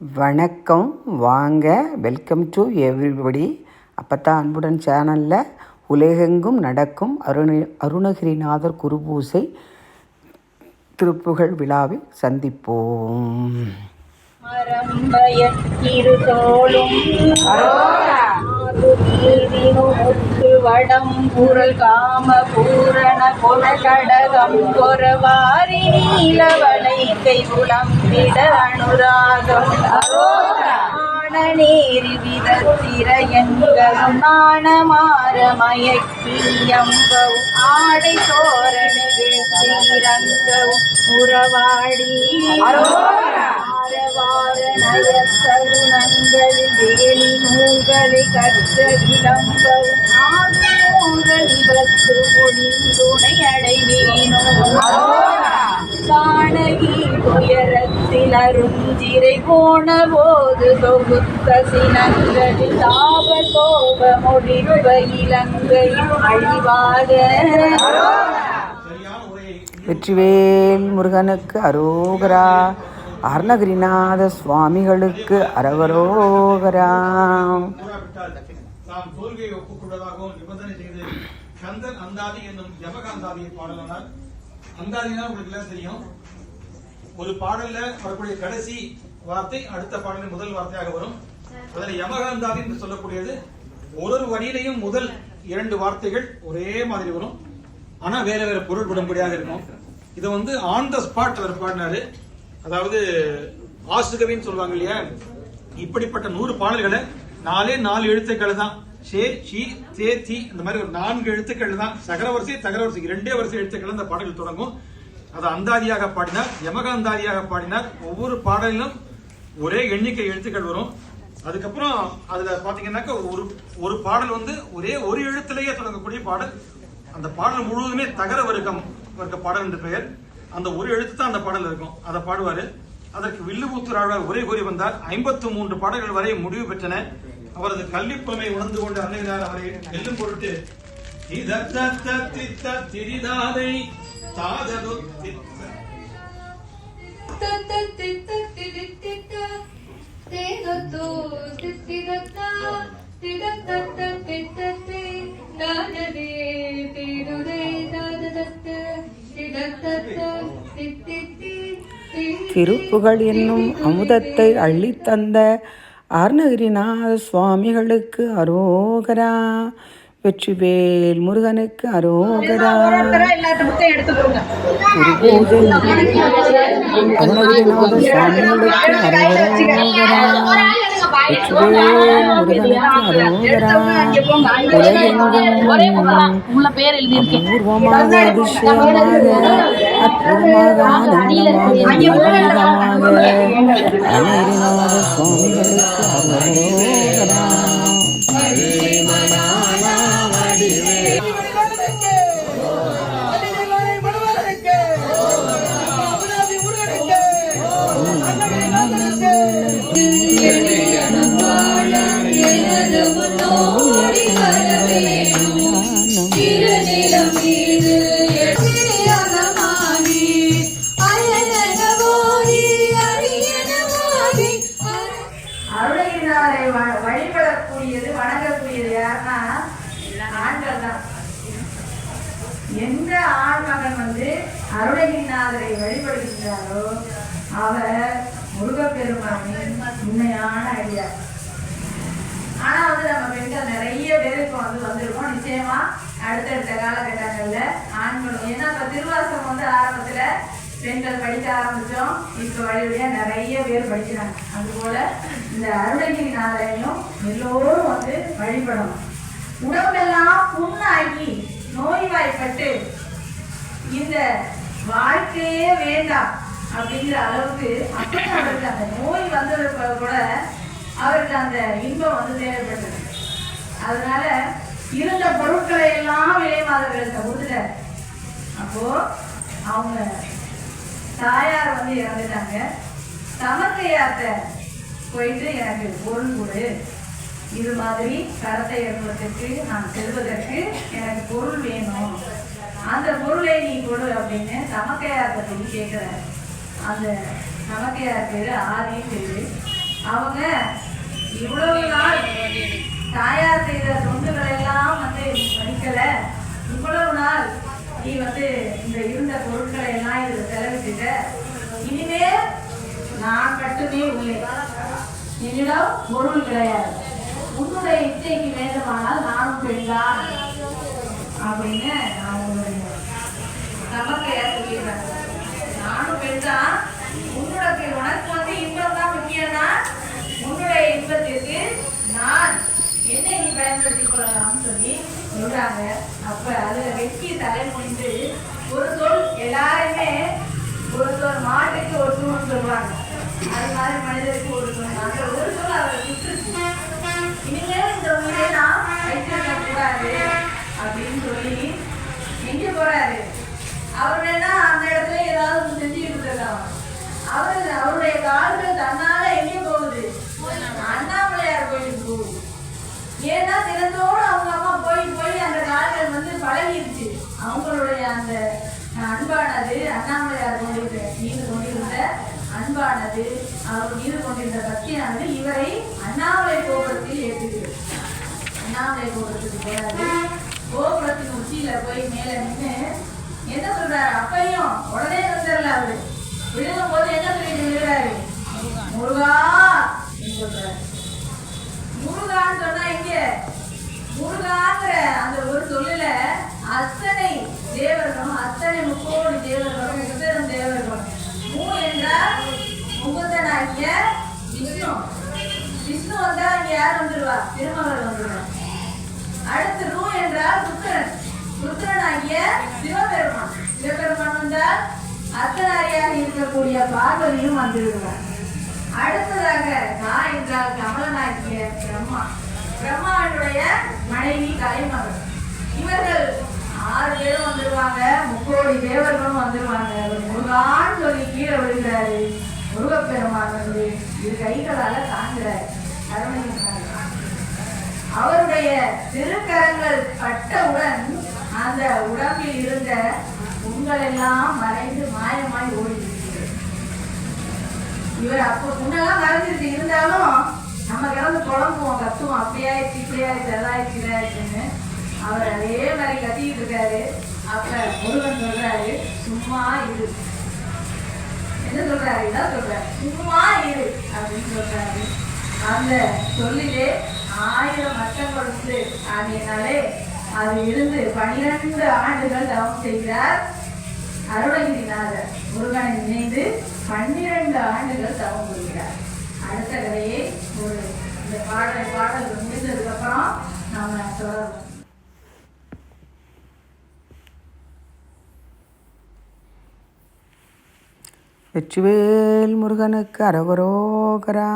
வணக்கம். வாங்க welcome to everybody அப்பத்தான் அன்புடன் சேனலில் உலகெங்கும் நடக்கும் அருண அருணகிரிநாதர் குருபூசை திருப்புகழ் விழாவில் சந்திப்போம். இரு தோளும் வடம் புரள் காம பூரண கொல கடகம் கொரவாரி நீலவளை கை புலம்பிட அனுராகம். நேரி விதத்திரையங்களும் நாணமாற மயக்கியம்பவும் ஆடை தோரணைகள் சீரங்கவும் உறவாடி. நயத்தருணங்களில் வேலி நூல்களை கற்ற விளம்பவும் ஆகுமோதல் முடிந்துணை அடைவேனோ காணகி உயரத்தில் அருஞ்சிரை போன போது தொகுத்த சினங்களில் தாப கோப முடிவ இலங்கையில் அழிவாக வெற்றிவேல் முருகனுக்கு அரோகரா அருணகிரிநாத சுவாமிகளுக்கு அரவரோகரா. தாம் தோல்வியை ஒப்புக்கொண்டதாகவும் நிபந்தனை செய்து கந்தன் அந்தாதி என்னும் யமகாந்தாதியை பாடலானார். அந்தாதினா உங்களுக்கு எல்லாம் தெரியும். ஒரு பாடல்ல வரக்கூடிய கடைசி வார்த்தை அடுத்த பாடலின் முதல் வார்த்தையாக வரும். அதுல யமகாந்தாதி என்று சொல்லக்கூடியது. ஒரு ஒரு வரியிலையும் முதல் இரண்டு வார்த்தைகள் ஒரே மாதிரி வரும். ஆனா வேற வேற பொருள் விடும்படியாக இருக்கும். இதை வந்து ஆன் த ஸ்பாட் அவர் பாடினாரு. அதாவது ஆசுகவின்னு சொல்லுவாங்க இல்லையா? இப்படிப்பட்ட நூறு பாடல்களை நாலே நாலு எழுத்துக்கள் தான். சே ஷி சே சி இந்த மாதிரி ஒரு நான்கு எழுத்துக்கள் தான். சகர வரிசை தகர வரிசை. இரண்டே வரிசை எழுத்துக்கள் அந்த பாடல் தொடங்கும். அது அந்தாதியாக பாடினார் யமக அந்தாதியாக பாடினார் ஒவ்வொரு பாடலிலும் ஒரே எண்ணிக்கை எழுத்துக்கள் வரும். அதுக்கப்புறம் அதுல பாத்தீங்கன்னாக்க ஒரு ஒரு பாடல் வந்து ஒரே ஒரு எழுத்துலயே தொடங்கக்கூடிய பாடல். அந்த பாடல் முழுவதுமே தகர வர்க்கம் இருக்க பாடல் என்று பெயர். அந்த ஒரு எழுத்து தான் அந்த பாடல் இருக்கும். அதை பாடுவாரு. அதற்கு வில்லுபுத்தூர் ஆழ்வார் உரை கூறி வந்தார். ஐம்பத்து மூன்று பாடல்கள் வரை முடிவு பெற்றன. அவரது கல்விப் புலமை உணர்ந்து கொண்டு அன்னையினார் அவரை வெல்லும் பொருட்டு திரிதாதை தித்த திருப்புகழ் என்னும் அமுதத்தை அள்ளித்தந்த அருணகிரிநாத சுவாமிகளுக்கு அரோகரா வெற்றிவேல் முருகனுக்கு அரோகரா. அருணகிரிநாத சுவாமிகளுக்கு அரோகரா. வெற்றிவேல் முருகனுக்கு அரோகரா சுவாமிகளுக்கு வழிபடக்கூடியது வணங்கக்கூடியது யாருன்னா ஆண்கள் தான் எந்த ஆண்மகன் வந்து அருணகிரிநாதரை வழிபடுகின்றாரோ அவர் முருகப்பெருமானின் உண்மையான அடியார். ஆனா வந்து நம்ம பெண்கள் நிறைய பேர் இப்போ வந்து வந்திருக்கோம். நிச்சயமா அடுத்தடுத்த காலகட்டங்கள்ல ஆண்களும் ஏன்னா இப்ப திருவாசகம் வந்து ஆரம்பத்துல பெண்கள் படிக்க ஆரம்பிச்சோம். இப்போ வழிவழியா நிறைய பேர் படிக்கிறாங்க. அதுபோல இந்த அருணகிரி நாளையும் எல்லோரும் வந்து வழிபடணும். உடம்பெல்லாம் புண்ணாகி நோய்வாய்ப்பட்டு இந்த வாழ்க்கையே வேண்டாம் அப்படிங்கிற அளவுக்கு அப்படி அவருக்கு அந்த நோய் வந்ததுக்கு கூட அவருக்கு அந்த இன்பம் வந்து தேவைப்பட்டது. அதனால இருந்த பொருட்களை எல்லாம் விலை மாதர்களுக்கு கொடுத்துட்டாரு. அப்போ அவங்க தாயார் வந்து இறந்துட்டாங்க. தமக்கையார்ட்ட போயிட்டு எனக்கு பொருள் கொடு. இது மாதிரி கரத்தை ஏற்பதற்கு நான் செல்வதற்கு எனக்கு பொருள் வேணும். அந்த பொருளை நீ கொடு அப்படின்னு தமக்கையார்ட்ட போய் கேட்குறாரு அந்த தமக்கையார் பேர் ஆதின்னு பேரு அவங்க இவ்வளவு நாள் தாயார் செய்த தொண்டுகளை எல்லாம் வந்து படிக்கல இவ்வளவு நாள் நீ வந்து இந்த இருந்த பொருட்களை எல்லாம் இதுல செலவிட்டுட்ட. இனிமே நான் கட்டுமே உள்ளே என்னிடம் பொருள் கிடையாது. உன்னுடைய இச்சைக்கு வேண்டுமானால் நானும் பெண்தான் அப்படின்னு அவங்களுடைய நமக்கையார் சொல்லிடுறாங்க நானும் பெண்தான் உன்னுடைய உனக்கு வந்து இன்பம் தான் முக்கியம்னா உன்னுடைய இன்பத்திற்கு நான் என்னை நீ பயன்படுத்திக் கொள்ளலாம்னு சொல்லி சொல்றாங்க அப்ப அதுல வெற்றி தலைமுடிந்து ஒரு சொல் எல்லாருமே ஒரு சொல் மாட்டுக்கு ஒரு சொல் சொல்லுவாங்க. அது மாதிரி மனிதருக்கு ஒரு சொல் அந்த ஒரு சொல் அவரை விட்டுருச்சு இனிமேல் இந்த உயிரை நான் வைத்திருக்க கூடாது அப்படின்னு சொல்லி எங்க போறாரு. அவர் வேணா அந்த இடத்துல ஏதாவது ஒண்ணு செஞ்சுக்கிட்டு இருக்கலாம். அவரு அவருடைய கால்கள் தன்னால எங்க போகுது? அண்ணாமலையார் கோயிலுக்கு போகுது. ஏன்னா தினத்தோடு அவங்க அம்மா போய் போய் அந்த கால்கள் வந்து பழகிருச்சு. அவங்களுடைய அந்த அன்பானது அண்ணாமலையார் கொண்டிருக்க மீது கொண்டிருந்த அன்பானது அவர் மீது கொண்டிருந்த பக்தியானது இவரை அண்ணாமலை கோபுரத்தில் ஏற்றுகிறது. அண்ணாமலை கோபுரத்துக்கு போறாரு. கோபுரத்தின் உச்சியில போய் மேல நின்று என்ன சொல்றாரு? அப்பையும் உடனே வந்துடல அவரு? விழுங்கும் போது என்ன சொல்லிட்டு விழுகிறாரு முருகா அப்படின்னு சொல்றாரு முருகான்னு சொன்னா இங்க முருகாங்கிற அந்த ஒரு சொல்லுல அத்தனை தேவர்களும் அத்தனை முக்கோடி தேவர்களும் முப்பெரும் தேவர்களும் மூ என்றால் முகுந்தனாகிய விஷ்ணு. விஷ்ணு வந்தா இங்க யார் வந்துருவா? திருமகள் வந்துருவா. அடுத்து ரூ என்றால் ருத்ரன். ருத்ரனாகிய சிவபெருமான். சிவபெருமான் வந்தால் அர்த்தநாரியாக இருக்கக்கூடிய பார்வதியும் வந்துவிடுவார் அடுத்ததாக நான் என்றால் கமலனாகிய பிரம்மா. பிரம்மாவினுடைய மனைவி கலைமகள் இவர்கள் ஆறு பேரும் வந்துருவாங்க. முக்கோடி தேவர்களும் வந்துருவாங்க. ஒரு முருகான்னு சொல்லி கீழே விழுகிறாரு. முருகப்பெருமான் இரு கைகளால தாங்கிற அருணகிரிநாதர் அவருடைய திருக்கரங்கள் பட்டவுடன் அந்த உடம்பில் இருந்த உங்களெல்லாம் எல்லாம் மறைந்து மாயமாய் ஓடி இவர் அப்போ முன்னெல்லாம் மறைஞ்சிருக்கு. இருந்தாலும் நம்ம கிடந்து குழம்புவோம் கத்துவோம். அப்படியாயிடுச்சு இப்படியாயிடுச்சு அதாயிடுச்சு இதாயிடுச்சுன்னு அவர் அதே மாதிரி கத்திக்கிட்டு இருக்காரு. அப்ப முருகன் சொல்றாரு சும்மா இரு. என்ன சொல்றாரு? இதான் சொல்றாரு? சும்மா இரு அப்படின்னு சொல்றாரு. அந்த சொல்லிலே ஆயிரம் அர்த்தங்கள் கொடுத்து அப்படின்னாலே அது இருந்து பனிரெண்டு ஆண்டுகள் தவம் செய்கிறார் அருணகிரிநாதர். முருகனை நினைந்து பன்னிரண்டு ஆண்டுகள் தவம் புரிகிறார். அடுத்த கதையை ஒரு இந்த பாடல் பாடல் முடிந்ததுக்கப்புறம் நம்ம தொடரும். தொடருவோம் வெற்றிவேல் முருகனுக்கு அரகரோகரா